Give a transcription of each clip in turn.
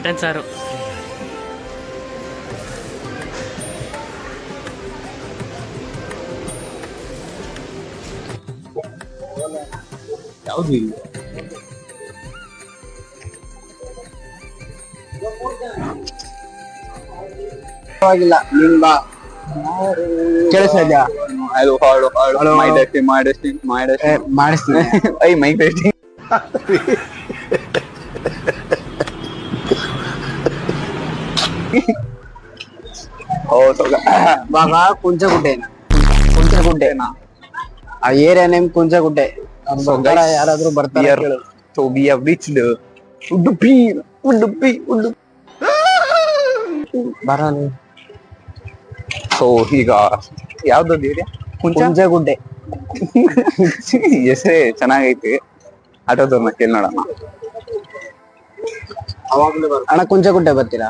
Mutton ಸಾರು. ಯಾವುದು ಇಲ್ಲ ಪರವಾಗಿಲ್ಲ ಬಾ. ಕೇಳಿಸ್ತಾ ಇದ್ಯಾ? ಹಲೋ ಹಾಳು ಹಾಳು. ಮೈ ಟೆಸ್ಟಿಂಗ್ ಮೈ ಟೆಸ್ಟಿಂಗ್ ಮೈ ಏ, ಟೆಸ್ಟಿಂಗ್ ಮಾಡಿಸ್ತೀನಿ ಐ ಮೈ ಟೆಸ್ಟಿಂಗ್ ಓ ಸೊಗ ಇವಾಗ ಕುಂಚಗುಡ್ಡೆನ. ಕುಂಚಗುಡ್ಡೆನ. ಆ ಏರಿಯಾ ನೇಮ್ ಅವ್ರ್ ಬರ್ತಾರಾ ಯಾರಾದ್ರೂ ಬರ್ತಾರ ಕೇಳು. ಸೊ ಉಡುಪಿ ಬರ ಈಗ ಯಾವ್ದೊಂದು ಏರಿಯಾ? ಕುಂಚ? ಹೆಸರೇ ಚೆನ್ನಾಗೈತಿ. ಆಟೋದವ್ರನ್ನ ಕೇಳಿ ನೋಡೋಣ ಅಣ್ಣ ಕುಂಚಗುಡ್ಡೆ ಬರ್ತೀರಾ?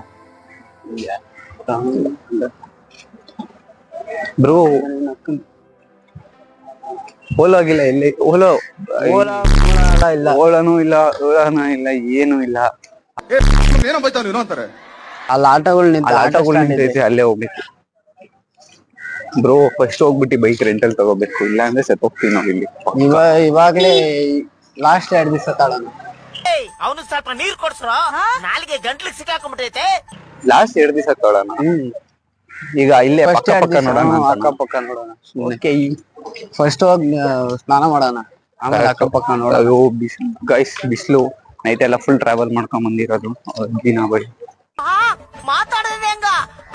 ಬ್ರೋ ಓಲೋ ಆಗಿಲ್ಲ ಇಲ್ಲಿ. ಓಲೋ ಓಲಾ ಇಲ್ಲ. ಓಲಾನು ಇಲ್ಲ ಓಲಾನು ಇಲ್ಲ ಏನು ಇಲ್ಲ. ಏನೋ ಬೈತಾವ್ ನೀನು ಅಂತಾರೆ. ಅಲ್ಲಿ ಆಟೋಗಳು ನಿಂತ ಅಲ್ಲಿ ಆಟೋ ಆಟೋಗಳು ನಿಂತೈತೆ ಅಲ್ಲೇ ಹೋಗ್ಬೇಕು. ಬ್ರೋ ಫಸ್ಟ್ ಹೋಗ್ಬಿಟ್ಟು ಬೈಕ್ ರೆಂಟಲ್ ತಗೋಬೇಕು ಇಲ್ಲ ಅಂದ್ರೆ ಸತ್ ಹೋಗ್ತೀವಿ ನಾವು ಇಲ್ಲಿ. ಇವಾಗ ಇವಾಗ್ಲೇ ಲಾಸ್ಟ್ ಎರಡ್ ದಿವಸ ತಾಳಣ ಅವನು ಸ್ವಲ್ಪ ನೀರ್ ಕೊಡ್ಸ್ರೋ? ನಾಲ್ಗೆ ಗಂಟ್ಲಿಗೆ ಸಿಕ್ಕಾಕೊಂಡ್ಬಿಟ್ಟೈತೆ. ಲಾಸ್ಟ್ ಎರಡ್ ದಿವಸ ತಗೊಳ್ಳೋಣ ಹ್ಮ್. ಈಗ ಇಲ್ಲೇ ಫಸ್ಟ್ ಪಕ್ಕ ಪಕ್ಕ ನೋಡೋಣ. ಅಕ್ಕ ಪಕ್ಕ ಅಕ್ಕಪಕ್ಕ ನೋಡೋಣ ಓಕೆ ಫಸ್ಟ್ ಹೋಗಿ ಸ್ನಾನ ಮಾಡೋಣ. ಆಮೇಲೆ ಅಕ್ಕಪಕ್ಕ ನೋಡೋದು ಬಿಸಿಲು ಗೈಸ್ ಬಿಸಿಲು. ನೈಟ್ ಎಲ್ಲ ಫುಲ್ ಟ್ರಾವೆಲ್ ಮಾಡ್ಕೊಂಡ್ ಬಂದಿರೋದು. ದಿನ ಬಳಿ ಮಾತಾಡೋದು ಹೆಂಗ?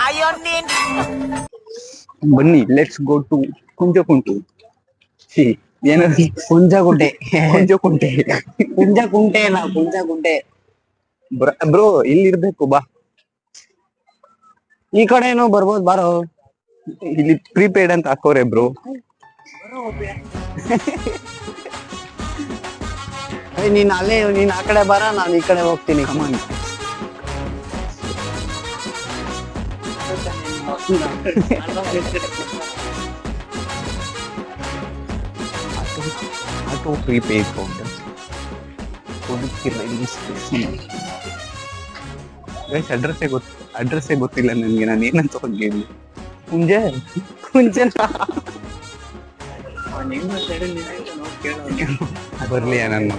ಅಯ್ಯೋ ನೀನ್. ಬನ್ನಿ ಲೆಟ್ಸ್ ಗೋ ಟು ಕುಂಜ ಕುಂಟು ಸಿ ಏನು ಕುಂಜಕುಂಟೆ. ಕುಂಜಕುಂಟೆ ಕುಂಜ ಕುಂಟೆ ಅಲ್ಲ ಕುಂಜ ಗುಡ್ಡೆ ಬ್ರೋ ಇಲ್ಲಿ ಇರ್ಬೇಕು ಬಾ. ಈ ಕಡೆನೂ ಬರ್ಬೋದು ಬಾರೋ. ಇಲ್ಲಿ ಪ್ರೀಪೇಡ್ ಅಂತ ಹಾಕೋರೆ ಬ್ರೋ ನೀನ್ ಅಲ್ಲೇ ನೀನ್ ಆ ಕಡೆ ಬರ ನಾನ್ ಈ ಕಡೆ ಹೋಗ್ತೀನಿ. Come on auto prepaid counter guys ಅಡ್ರೆಸ್ಸೇ ಗೊತ್ತು ಅಡ್ರೆಸ್ಸೇ ಗೊತ್ತಿಲ್ಲ ನನಗೆ ನಾನು ಏನಂತ ಹೋಗಿದ್ದೀನಿ ಮುಂಜೆ? ಮುಂಜೆ ಬರ್ಲಿ ನನ್ನ.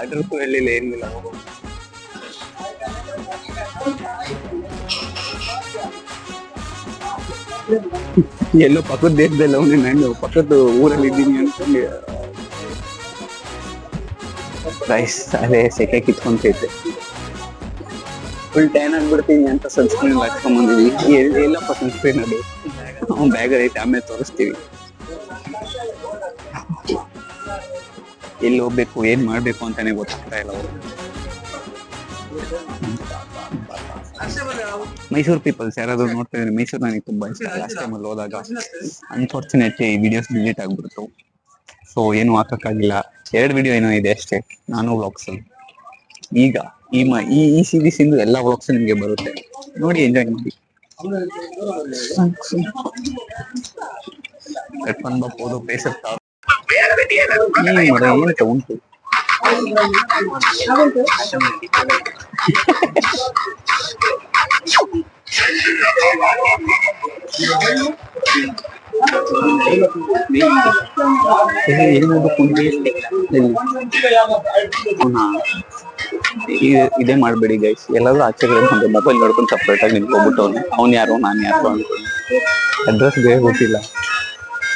ಅಡ್ರೆಸ್ ಹೇಳಿಲ್ಲ ಏನಿಲ್ಲ. ಎಲ್ಲೋ ಪಕ್ಕದ ದೇಶದಲ್ಲಿ ಅವನೇ ನಾನು ಪಕ್ಕದ ಊರಲ್ಲಿ ಇದ್ದೀನಿ ಅಂತಂದು ರೈಸ್ ಅದೇ ಸೆಕೆ ಕಿತ್ಕೊಂತೈತೆ ಫುಲ್ ಟ್ಯಾನ್ ಆಗ್ಬಿಡ್ತೀನಿ ಅಂತ ಸನ್ಸ್ಕ್ರೀನ್ ಹಾಕ್ಕೊಂಬಂದಿದ್ವಿ ಬಂದಿದ್ವಿ ಎಲ್ಲಿ ಎಲ್ಲಪ್ಪ ಸನ್ಸ್ಕ್ರೀನ್ ಅದು? ಅವ್ನು ಬ್ಯಾಗ್ ಐತೆ, ಆಮೇಲೆ ತೋರಿಸ್ತೀವಿ. ಎಲ್ಲಿ ಹೋಗ್ಬೇಕು, ಏನ್ ಮಾಡ್ಬೇಕು ಅಂತಾನೆ ಗೊತ್ತಾಗ್ತಾ ಇಲ್ಲ ಅವರು ಮೈಸೂರು ಪೀಪಲ್ಸ್ ಯಾರಾದ್ರೂ ನೋಡ್ತಾ ಇದ್ರೆ ಮೈಸೂರು ನನಗೆ ತುಂಬಾ ಇಷ್ಟ. ಲಾಸ್ಟ್ ಟೈಮ್ ಅಲ್ಲಿ ಹೋದಾಗ ಅನ್ಫಾರ್ಚುನೇಟ್ಲಿ ವಿಡಿಯೋಸ್ ಡಿಲೀಟ್ ಆಗ್ಬಿಡ್ತು. ಸೊ ಏನು ಹಾಕಕ್ಕಾಗಿಲ್ಲ. ಎರಡು ವಿಡಿಯೋ ಏನೋ ಇದೆ ಅಷ್ಟೇ. ನಾನು ವ್ಲಾಗ್ಸ್ ಈಗ ಈ ಮ ಈ ಈ ಸೀರೀಸ್ ಇಂದು ಎಲ್ಲ ವ್ಲಾಗ್ಸ್ ನಿಮಗೆ ಬರುತ್ತೆ ನೋಡಿ ಎಂಜಾಯ್ ಮಾಡಿ. ಕಟ್ಕೊಂಡ್ ಬಪ್ಪೋದು ಬೇಸತ್ತ ಈ ಮರ ಏನಂತ ಉಂಟು ಇದೇ ಮಾಡ್ಬೇಡಿ ಗೈಸ್ ಎಲ್ಲರೂ ಆಚೆ ಕಡೆ ಮೊಬೈಲ್ ನೋಡ್ಕೊಂಡು ಸಪ್ರೇಟ್ ಆಗಿ ನಿಂತ್ಕೊಂಡ್ಬಿಟ್ಟು ಅವ್ನು. ಅವ್ನು ಯಾರು ನಾನು ಯಾರು ಅನ್ಕೊಂಡು ಅಡ್ರೆಸ್ ಬೇರೆ ಗೊತ್ತಿಲ್ಲ.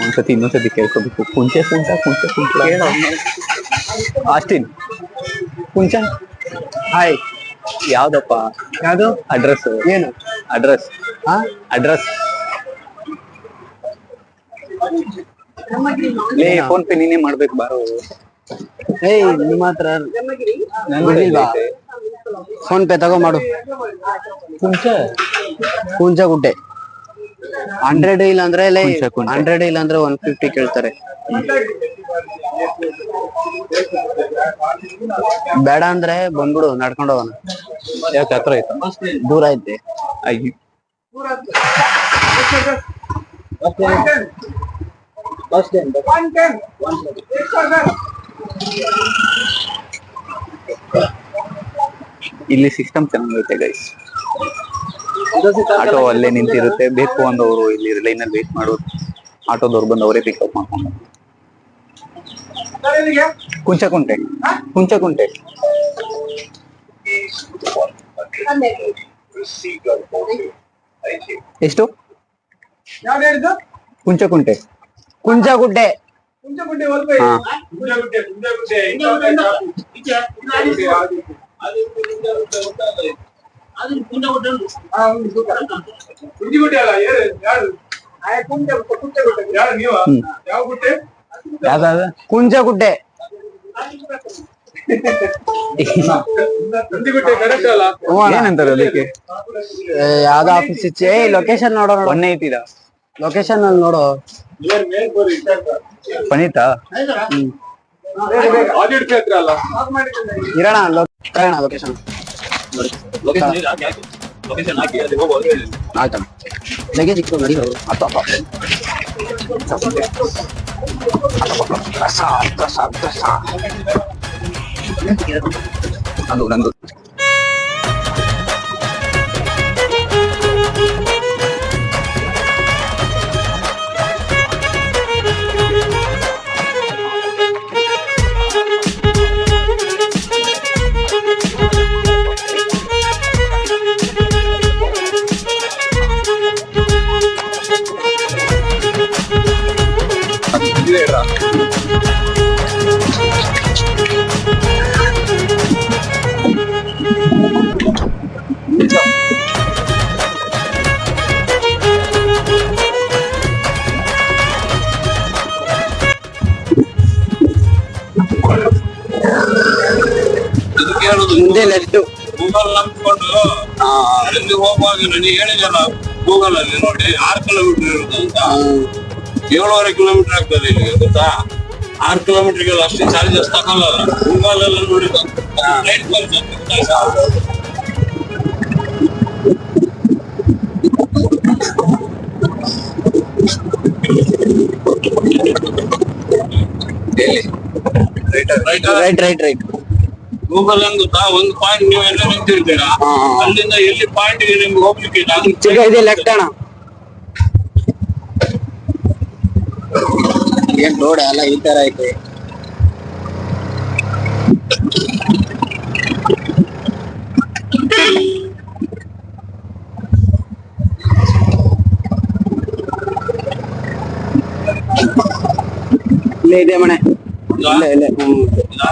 ಒಂದ್ಸತಿ ಇನ್ನೊಂದ್ಸತಿ ಕೇಳ್ಕೊಬೇಕು. ಕುಂಚೆ ಕುಂಚ ಕುಂಚೆ ಕುಂಚ. ಆಸ್ಟಿನ್ ಕುಂಚ. ಹಾಯ್ ಯಾವ್ದಪ್ಪ? ಯಾವ್ದು? ಅಡ್ರೆಸ್ ಏನು? ಅಡ್ರೆಸ್ ಹಾ? ಅಡ್ರೆಸ್ ಲೇ ಫೋನ್ ಪೇ ನೀನೇ ಮಾಡ್ಬೇಕು ಬಾರೋ ಏಯ್ ನಿಮ್ಮ ಹತ್ರ ನನ್ ಐತೆ. ಫೋನ್ ಪೇ ತಗೋ ಮಾಡು. ಕುಂಚ ಗುಡ್ಡೆ. ಹಂಡ್ರೆಡ್ ಇಲ್ಲ ಅಂದ್ರೆ ಕುಂಚ ಕುಂಚ. ಹಂಡ್ರೆಡ್ ಇಲ್ಲ ಅಂದ್ರೆ ಒನ್ ಫಿಫ್ಟಿ ಕೇಳ್ತಾರೆ. ಬೇಡ ಅಂದ್ರೆ ಬಂದ್ಬಿಡು ನಡ್ಕೊಂಡು ಹೋಗೋಣ. ಯಾಕೆ ಹತ್ರ ಆಯ್ತಾ ದೂರ ಐತೆ. ಅಯ್ಯ ಇಲ್ಲಿ ಸಿಸ್ಟಮ್ ಚೆನ್ನಾಗಿರುತ್ತೆ ಗೈಸ್ ಆಟೋ ಅಲ್ಲೇ ನಿಂತಿರುತ್ತೆ. ಬೇಕು ಅಂದವರು ಇಲ್ಲಿ ಲೈನ್ ಅಲ್ಲಿ ವೇಟ್ ಮಾಡೋದು ಆಟೋದವ್ರು ಬಂದು ಅವರೇ ಪಿಕಪ್ ಮಾಡ್ಕೊಂಡು ಕುಂಚಕುಂಟೆ. ಕುಂಚಕುಂಟೆ. ಎಷ್ಟು? ಕುಂಚಕುಂಟೆ. ಕುಂಚಗುಡ್ಡೆ ಹಾ. ಹ್ಮ್. ಯಾವ್ದಾದ ಕುಂಚಗುಡ್ಡೆ ಏನಂತಾರೆ ಅದಕ್ಕೆ? ಏ, ಯಾವ್ದೋ ಆಫೀಸ್ ಇಚ್ಚೆ ಲೊಕೇಶನ್ ನೋಡೋ ನೋಡು. ಒನ್ ಏಯ್ಟಿದ ಲೊಕೇಶನ್ ಅಲ್ಲಿ ನೋಡೋ. ಪನೀತಾ? ಇರೋಣ ಲೊಕೇಶನ್ ಲೊಕೇಶನ್ ಆಯ್ತಾ. ಲಗೇಜ್ ಇಟ್ಟು ನಡಿ. ಅಪ್ಪ, ಅಪ್ಪ. ಅದು நன்றி நன்றி ಹೋಗುವಾಗ ನನಗೆ ಹೇಳಿದಲ್ಲ ಗೂಗಲ್ ಅಲ್ಲಿ ನೋಡಿ ಆರು ಕಿಲೋಮೀಟರ್ ಇರುತ್ತೆ ಅಂತ. ಏಳುವರೆ ಕಿಲೋಮೀಟರ್ ಆಗ್ತದೆ ಇಲ್ಲಿಗೆ ಗೊತ್ತಾ? ಆರು ಕಿಲೋಮೀಟರ್ಗೆಲ್ಲ ಅಷ್ಟು ಚಾರ್ಜಸ್ ತಗೊಳ್ಳಲ್ಲ ಗೂಗಲ್ ಅಲ್ಲಿ ನೋಡಿ right right? Right right right Google ಅಂದು ಒಂದು ಪಾಯಿಂಟ್ ನೀವು ಎಲ್ಲ ನಿಂತಿರ್ತೀರಾ? ಅಲ್ಲಿಂದ ಎಲ್ಲಿ ಪಾಯಿಂಟ್ಗೆ ನಿಮ್ಗೆ ಹೋಗ್ಲಿಕ್ಕೆ ಇಲ್ಲ. ಅದು ಇದೆ ಲೆಕ್ಕಣ. ಏನ್ ರೋಡ್ ಅಲ್ಲ ಈ ತರ ಐತೆ. ಇಲ್ಲೇ ಇದೆ ಮನೆ ಇಲ್ಲ. ಇಲ್ಲ ಹ್ಮ್ ಇದಾ?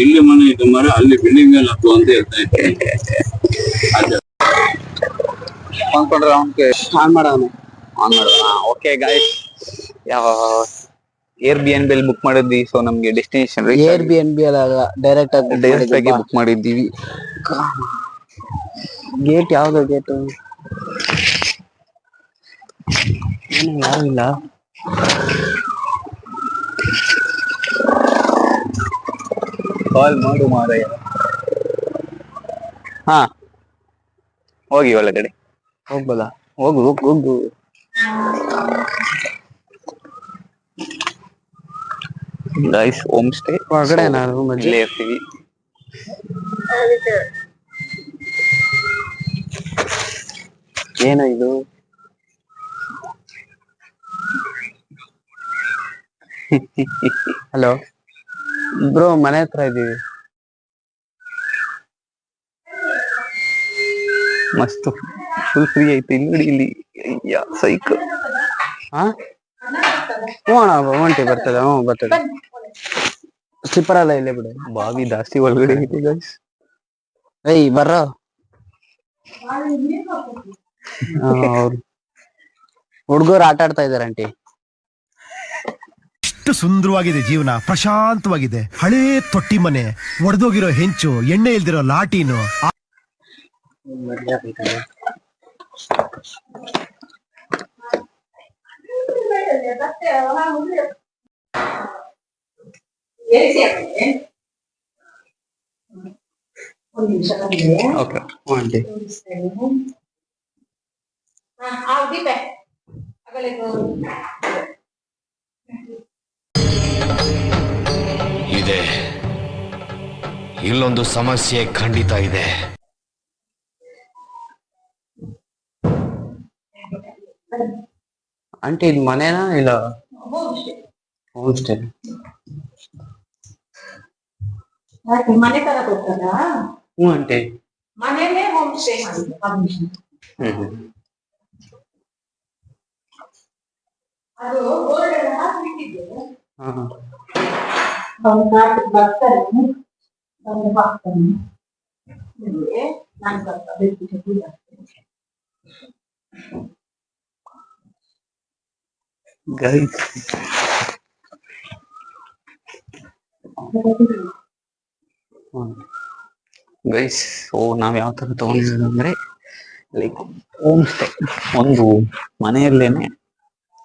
ಇಲ್ಲಿ ಮನೆ ಇದು ಮರ ಅಲ್ಲಿ ಬಿಲ್ಡಿಂಗ್ ಮೇಲೆ ಹತ್ತು ಅಂತ ಹೇಳ್ತಾ ಇದ್ದೆ. ಆನ್ ಮಾಡೋಣ ಆನ್ ಮಾಡೋಣ? ಓಕೆ ಗಾಯ್ಸ್ ಯಾವ Airbnb book ಮಾಡಿದ್ವಿ ಸೊ ನಮ್ಗೆ destination Airbnb ಅಲ್ಲ ಡೈರೆಕ್ಟ್ ಆಗಿ ಡೈರೆಕ್ಟ್ ಆಗಿ ಬುಕ್ ಮಾಡಿದ್ದೀವಿ. ಗೇಟ್ ಯಾವ್ದು ಗೇಟ್ ಏನು ಯಾರು ಕಾಲ್ ಮಾಡು ಮಾರಾಯ. ಹಾ. ಹೋಗಿ ಒಳಗಡೆ ಹೋಗ್ಬೋದಾ? ಹೋಗು ಹೋಗು ಹೋಗು. ಗೈಸ್ ಹೋಮ್ ಸ್ಟೇ ಒಳಗಡೆ ನಾನು ಇಲ್ಲೇ ಇರ್ತೀವಿ. ಏನೋ ಇದು? ಹಲೋ ಬ್ರೋ ಮನೆ ಹತ್ರ ಇದೀವಿ. ಮಸ್ತ್ ಫುಲ್ ಫ್ರೀ ಐತಿ. ಇಲ್ಲಿ ಇಲ್ಲಿ. ಅಯ್ಯ ಸೈಕ್ ಹಾ ಹ್ಞೂ ಒಂಟಿ ಬರ್ತದೆ ಹ್ಞೂ ಬರ್ತದೆ. ಸ್ಲಿಪ್ಪರ್ ಅಲ್ಲ ಇಲ್ಲೇ ಬಿಡು. ಬಾವಿ ಜಾಸ್ತಿ ಒಳಗಡೆ ಐತೆ ಗೈಸ್ ಏಯ್, ಬರ್ರೋ. ಹುಡುಗರು ಆಟ ಆಡ್ತಾ ಇದಾರೆ ಆಂಟಿ ಎಷ್ಟು ಸುಂದರವಾಗಿದೆ ಜೀವನ ಪ್ರಶಾಂತವಾಗಿದೆ. ಹಳೆ ತೊಟ್ಟಿ ಮನೆ ಒಡೆದೋಗಿರೋ ಹೆಂಚು ಎಣ್ಣೆ ಇಲ್ದಿರೋ ಲಾಟೀನು. ಇದೆ. ಇಲ್ಲೊಂದು ಸಮಸ್ಯೆ ಖಂಡಿತ ಇದೆ. ಆಂಟಿ ಇದು ಮನೆನಾ ಇಲ್ಲ? ಹೋಮ್ ಸ್ಟೇ ಯಾಕೆ ಮನೆ ತರ ಕೊಡ್ತಾರಾ ಹ್ಞೂ ಆಂಟಿ. ಮನೇಲೆ ಹೋಮ್ ಸ್ಟೇ ಮಾಡಿದ್ದು ಹ್ಮ್ ಹ್ಮ್. ಅದು ಬೋರ್ಡ್ ಎಲ್ಲ ಹಾಕ್ಬಿಟ್ಟಿದ್ದೆ ಬರ್ತಾರೆ. ಬಂದು ಹಾಕ್ತಾನೆ. ನಾನು ಗೈಸ್. ಓ ನಾವ್ ಯಾವ ತರ ತಗೊಂಡಿರೋದು ಅಂದ್ರೆ ಲೈಕ್ ಹೋಮ್. ಸ್ಟೇ ಒಂದು ಮನೆಯಲ್ಲೇನೆ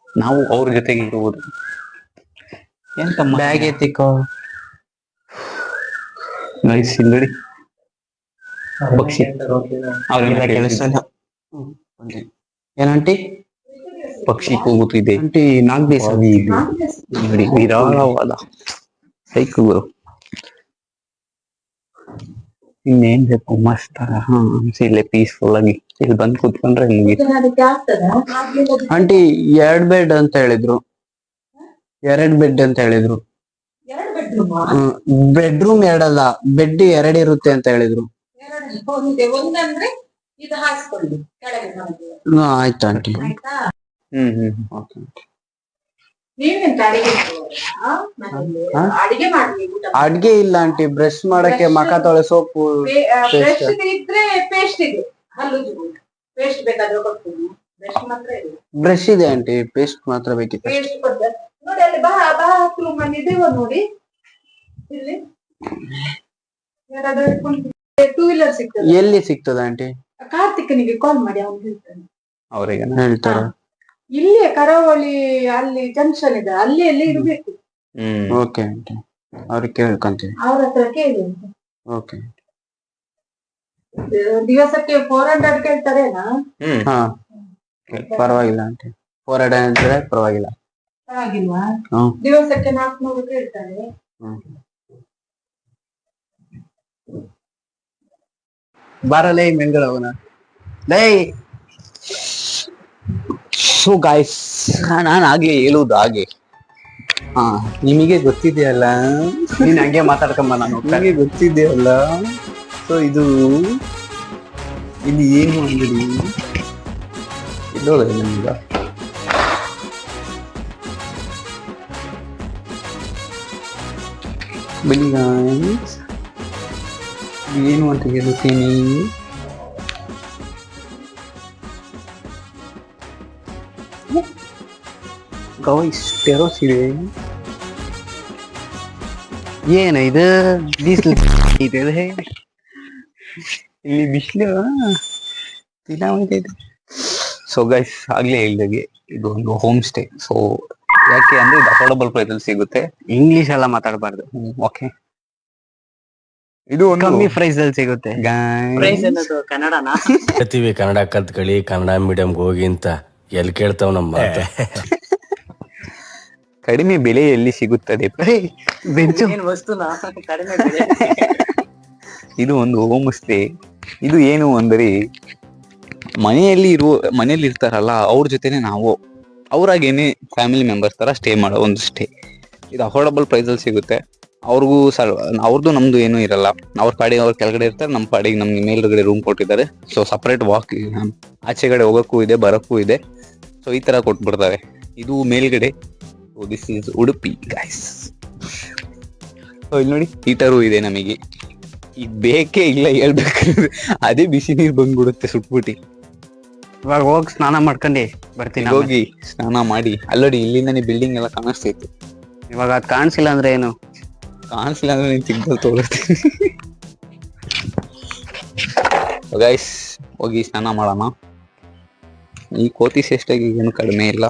ನಾವು ಅವ್ರ ಜೊತೆಗೆ ಇರುವುದು. ಎಂತ ಬ್ಯಾಗ್ ಎತ್ತಿಕೋ. ಗೈಸ್ ಇಲ್ಲಿ ಪಕ್ಷಿ ಅವ್ರೇನೋ ಕೆಲಸ. ಏನಂಟಿ ಪಕ್ಷಿ ಕೂಗುತ್ತಿದೆ. ಆಂಟಿ ನಾಲ್ಕು ದಿವಸ. ನೋಡಿ ವಿರಾಳವಾದ ಸೈಕ್ ಗುರು. ಇನ್ನೇನ್ ಬೇಕು? ಮಸ್ತ್ ಹಾ ಇಲ್ಲೇ ಪೀಸ್ಫುಲ್ ಆಗಿ. ಇಲ್ಲಿ ಬಂದ್ ಕೂತ್ಕೊಂಡ್ರೆ ಆಗ್ಲಿಲ್ಲ ಆಂಟಿ ಎರಡ್ ಬೆಡ್ ಅಂತ ಹೇಳಿದ್ರು. ಎರಡ್ ಬೆಡ್ ಅಂತ ಹೇಳಿದ್ರು. ಬೆಡ್ರೂಮ್ ಎರಡಲ್ಲ ಬೆಡ್ ಎರಡ್ ಇರುತ್ತೆ ಅಂತ ಹೇಳಿದ್ರು. ಆಯ್ತು ಆಂಟಿ. ಹ್ಮ್ ಹ್ಮ್ ಓಕೆ ನೀವೆಂತ ಅಡಿಗೆ ಇಲ್ಲ ಆಂಟಿ ಬ್ರಷ್ ಮಾಡಕ್ಕೆ ಮಕ ತೊಳೆ ಸೋಪು ಬ್ರಷ್ ಇದೆ. ಆಂಟಿ ಪೇಸ್ಟ್ ಮಾತ್ರ ಬೇಕಿತ್ತು ನೋಡಿ ಅಲ್ಲಿ ಬಾ ಬಾತ್ರೂಮ್ ಅಲ್ಲಿ ಇದೇವ ನೋಡಿ. ಇಲ್ಲಿ. ಯಾರಾದ್ರೂ ಟೂ ವೀಲರ್ ಸಿಗ್ತದೆ. ಎಲ್ಲಿ ಸಿಗ್ತದ ಆಂಟಿ ಕಾರ್ತಿಕನಿಗೆ ಕಾಲ್ ಮಾಡಿ ಅವನು ಹೇಳ್ತಾನೆ. ಅವ್ರಿಗೆ. ಹೇಳ್ತಾರ? ಇಲ್ಲೇ ಕರಾವಳಿ ಅಲ್ಲಿ ಜಂಕ್ಷನ್ ಇದೆ ಅಲ್ಲಿ ಎಲ್ಲಿ ಇರ್ಬೇಕು. ಹ್ಮ್. ಓಕೆ ಆಂಟಿ ಅವ್ರಿಗೆ ಕೇಳ್ಕೊಂತೀವಿ. ಅವ್ರ ಹತ್ರ ಕೇಳಿ ಓಕೆ ದಿವಸಕ್ಕೆ ಫೋರ್ ಹಂಡ್ರೆಡ್ ಕೇಳ್ತಾರೇನಾ ಹಾ. ಪರವಾಗಿಲ್ಲ ಆಂಟಿ ಫೋರ್ ಹಂಡ್ರೆಡ್ ಅಂದ್ರೆ ಪರವಾಗಿಲ್ಲ. ಹ್ಮ್ ದಿವಸಕ್ಕೆ ನಾಲ್ಕುನೂರು ಕೇಳ್ತಾರೆ ಬಾರಲೇ ಮಂಗಳವನ ಲೈ. ಸೊ ಗಾಯ್ಸ್ ನಾನು ಹಾಗೆ ಹೇಳುವುದು ಹಾಗೆ. ಹಾ ನಿಮಗೆ ಗೊತ್ತಿದೆಯಲ್ಲ? ನೀನ್ ಹಂಗೆ ಮಾತಾಡ್ಕೊಂಬ ನಾನು. ನಿಮಗೆ ಗೊತ್ತಿದೆಯಲ್ಲ? ಸೊ ಇದು ಇಲ್ಲಿ ಏನು ಅಂಗಡಿ? ಇಲ್ಲೋಳೆ ನಿಮ್ಗ. ಬನ್ನಿ guys. ಇದು ಏನು ಅಂತ ಹೇಳುತ್ತೀನಿ ಗಾಯ್ಸ್ ಟೆರೋಸ್ ಇದೆ ಏನ ಇದು ಬಿಸಿಲು ಇದೆ ಇಲ್ಲಿ ಬಿಸಿಲು ದಿನ ಇದೆ ಸೊ ಗೈಸ್ ಆಗ್ಲೇ ಹೇಳ್ದಾಗೆ ಇದು ಒಂದು ಹೋಮ್ ಸ್ಟೇ ಸೊ ಯಾಕೆ ಅಂದ್ರೆ ಇದು ಅಫೋರ್ಡಬಲ್ ಪ್ರೈಸ್ ಅಲ್ಲಿ ಸಿಗುತ್ತೆ. ಇಂಗ್ಲಿಷ್ ಎಲ್ಲ ಮಾತಾಡಬಾರ್ದು. ಓಕೆ ಇದು ಒಂದು ಕಮ್ಮಿ ಪ್ರೈಸ್ ಅಲ್ಲಿ ಸಿಗುತ್ತೆ. Guys, ಕನ್ನಡನಾ? ಹೇಳ್ತೀವಿ ಕನ್ನಡ ಕತ್ಕಳಿ ಕನ್ನಡ ಮೀಡಿಯಂಗೆ ಹೋಗಿ ಅಂತ ಎಲ್ಲಿ ಕೇಳ್ತಾವ್ ನಮ್ಮ ಮಾತು? ಕಡಿಮೆ ಬೆಲೆಯಲ್ಲಿ ಸಿಗುತ್ತದೆ? ಬೆಂಚು ವಸ್ತುನ? ಕಡಿಮೆ ಇದು ಒಂದು ಹೋಮ್ ಸ್ಟೇ ಇದು ಏನು ಅಂದ್ರೆ ಮನೆಯಲ್ಲಿ ಇರುವ ಮನೆಯಲ್ಲಿ ಇರ್ತಾರಲ್ಲ ಅವ್ರ ಜೊತೆನೆ ನಾವು ಅವ್ರಾಗೇನೆ ಫ್ಯಾಮಿಲಿ ಮೆಂಬರ್ಸ್ ತರ ಸ್ಟೇ ಮಾಡೋ ಒಂದು ಸ್ಟೇ ಇದು ಅಫೋರ್ಡಬಲ್ ಪ್ರೈಸ್ ಅಲ್ಲಿ ಸಿಗುತ್ತೆ. ಅವ್ರಿಗೂ ಸರ್ ಅವ್ರದ್ದು ನಮ್ದು ಏನೂ ಇರಲ್ಲ. ಅವ್ರ ಪಾಡಿಗೆ ಅವ್ರ ಕೆಳಗಡೆ ಇರ್ತಾರೆ ನಮ್ಮ ಪಾಡಿಗೆ ನಮ್ಗೆ ಮೇಲ್ಗಡೆ ರೂಮ್ ಕೊಟ್ಟಿದ್ದಾರೆ. ಸೊ ಸಪ್ರೇಟ್ ವಾಕ್ ಆಚೆಗಡೆ ಹೋಗಕ್ಕೂ ಇದೆ, ಬರಕ್ಕೂ ಇದೆ. ಸೊ ಈ ತರ ಕೊಟ್ಬಿಡ್ತಾರೆ. ಇದು ಮೇಲ್ಗಡೆ. ದಿಸ್ ಇಸ್ ಉಡುಪಿ ಗಾಯ್ಸ್ ಇಲ್ಲಿ ನೋಡಿ ಹೀಟರು ಇದೆ ನಮಗೆ. ಇದು ಬೇಕೇ ಇಲ್ಲ ಹೇಳ್ಬೇಕು. ಅದೇ ಬಿಸಿ ನೀರು ಬಂದ್ಬಿಡುತ್ತೆ ಸುಟ್ಬಿಟ್ಟು. ಇವಾಗ ಹೋಗಿ ಸ್ನಾನ ಮಾಡ್ಕೊಂಡಿ ಬರ್ತೀನಿ ಆಮೇಲೆ. ಹೋಗಿ ಸ್ನಾನ ಮಾಡಿ. ಅಲ್ಲಡಿ ಇಲ್ಲಿಂದನೇ ಬಿಲ್ಡಿಂಗ್ ಎಲ್ಲ ಕಾಣಿಸ್ತೈತಿ. ಇವಾಗ ಅದ್ ಕಾಣಿಸಿಲ್ಲ ಅಂದ್ರೆ ಏನು? ಕಾಣಿಸ್ಲಿಲ್ಲ ಅಂದ್ರೆ ನೀನ್ ಸಿಗ್ನಲ್ ತೋರಿಸ್ತೀನಿ. ಗೈಸ್ ಹೋಗಿ ಸ್ನಾನ ಮಾಡೋಣ. ಈ ಕೋತಿ ಶೇಷ್ಟಾಗಿ ಏನು ಕಡಿಮೆ ಇಲ್ಲ.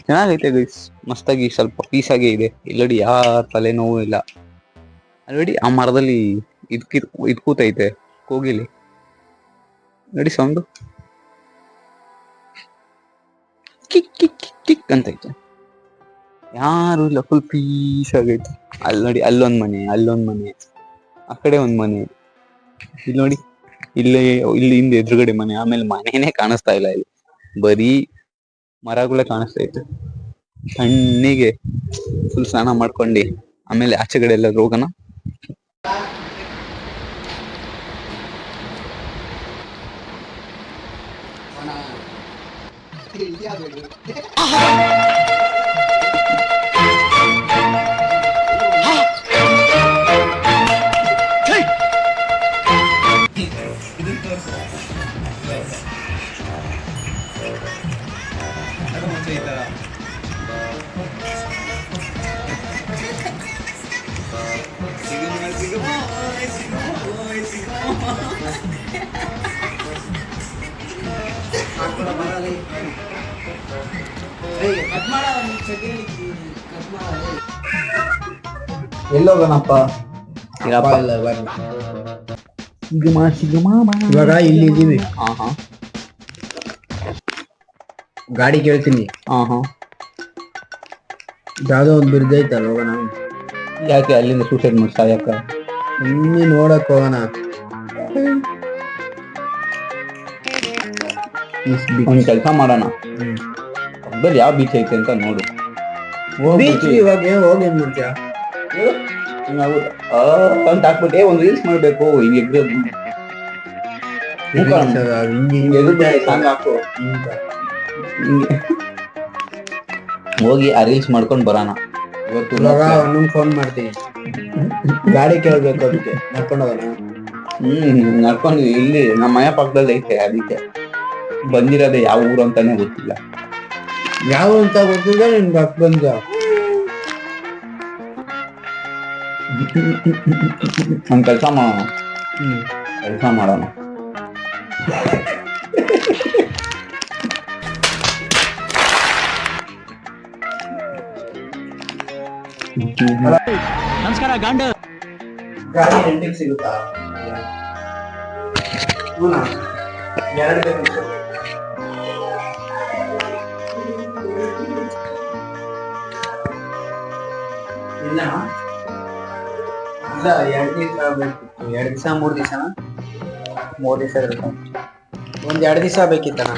ಚೆನ್ನಾಗೈತೆ ಗೈಸ್ ಮಸ್ತಾಗಿ ಸ್ವಲ್ಪ ಪೀಸ್ ಆಗಿ ಇದೆ. ಇಲ್ಲಡಿ ಯಾರ ತಲೆನೋವು ಇಲ್ಲ. ಆಲ್ರೆಡಿ ಆ ಮರದಲ್ಲಿ ಇದ್ಕಿದ್ ಇದ್ ಕೂತೈತೆ ಕೋಗಿಲಿ. ನೋಡಿ ಸೌಂಡು ಕಿಕ್ ಕಿಕ್ ಕಿಕ್ ಅಂತ ಐತೆ. ಯಾರು ಇಲ್ಲ ಫುಲ್ ಪೀಸ್ ಆಗೈತೆ ಅಲ್ಲಿ ನೋಡಿ, ಅಲ್ಲೊಂದ್ ಮನೆ ಅಲ್ಲೊಂದ್ ಮನೆ. ಆ ಕಡೆ ಒಂದ್ ಮನೆ. ಇಲ್ಲಿ ನೋಡಿ, ಇಲ್ಲಿ ಇಲ್ಲಿ ಹಿಂದೆ ಎದುರುಗಡೆ ಮನೆ, ಆಮೇಲೆ ಮನೆನೇ ಕಾಣಿಸ್ತಾ ಇಲ್ಲ ಇಲ್ಲಿ. ಬರೀ ಮರಗಳೇ ಕಾಣಿಸ್ತಾ ಇತ್ತು ಸಣ್ಣಿಗೆ ಫುಲ್ ಸ್ನಾನ ಮಾಡ್ಕೊಂಡು, ಆಮೇಲೆ ಆಚೆ ಕಡೆ ಎಲ್ಲಾದ್ರೂ ಹೋಗೋಣ Bilgi haberi. ಎಲ್ಲೋಗೋಣಪ್ಪ. ಸಿಗಮ. ಇವಾಗ ಇಲ್ಲಿ ಹಾ ಹಾ. ಗಾಡಿ ಕೇಳ್ತೀನಿ. ಹಾ ಹಾ. ಯಾವ್ದೋ ಒಂದ್ ಬ್ರಿಡ್ಜ್ ಐತಲ್ಲ ಹೋಗೋಣ. ಯಾಕೆ ಅಲ್ಲಿಂದ ಸೂಸೈಡ್ ಮಾಡಿ ಸಾಯಕ್ಕ ಸುಮ್ಮನೆ ನೋಡಕ್ ಹೋಗೋಣ. ಒಂದ್ ಕೆಲಸ ಮಾಡೋಣ. ಪಕ್ಕದಲ್ಲಿ ಯಾವ ಬೀಚ್ ಐತೆ ಅಂತ ನೋಡು. ಬೀಚ್ ಇವಾಗ ಹೋಗಿ ಏನ್ ಮಾಡ್ತೀಯ. ಆ ಅಂತ ಹಾಕ್ಬಿಟ್ಟೆ ಒಂದು ರೀಲ್ಸ್ ಮಾಡ್ಬೇಕು ಹಿಂಗ್ ಹಿಂಗ್ ಸಾಂಗ್ ಹಾಕು. ಹಿಂಗೆ. ಹೋಗಿ ಆ ರೀಲ್ಸ್ ಮಾಡ್ಕೊಂಡು ಬರೋಣ. ಇವತ್ತು ಅವನಿಗೆ ಫೋನ್ ಮಾಡ್ತೀನಿ. ಗಾಡಿ ಕೇಳ್ಬೇಕು ಅದಕ್ಕೆ. ನಡ್ಕೊಂಡು ಹೋಗೋಣ. ಹ್ಮ್ ನಡ್ಕೊಂಡು ಇಲ್ಲಿ ನಮ್ಮ ಮನೆ ಪಕ್ಕದಲ್ಲಿ ಐತೆ ಅದಕ್ಕೆ. ಬಂದಿರೋದೇ ಯಾವ ಊರು ಅಂತಾನೆ ಗೊತ್ತಿಲ್ಲ. ಯಾವ ಅಂತ ಗೊತ್ತಿದೆ ನಿನ್ಗೆ ಹತ್ತು ಬಂದ. ಒಂದ್ ಕೆಲಸ ಮಾಡೋಣ ಕೆಲಸ ಮಾಡೋಣ. ಗಾಡಿ. ರೆಂಟಿಗೆ ಸಿಗುತ್ತಾ? ಹೂನಾ ಎರಡು ಇಲ್ಲ. ಇಲ್ಲ, ಎರಡು ದಿವಸ ಬೇಕಿತ್ತು ಎರಡು ದಿವಸ ಮೂರು ದಿವಸ ಮೂರು ದಿವಸ ಇರುತ್ತೆ. ಒಂದ್ ಎರಡು ದಿವಸ ಬೇಕಿತ್ತಣ್ಣ.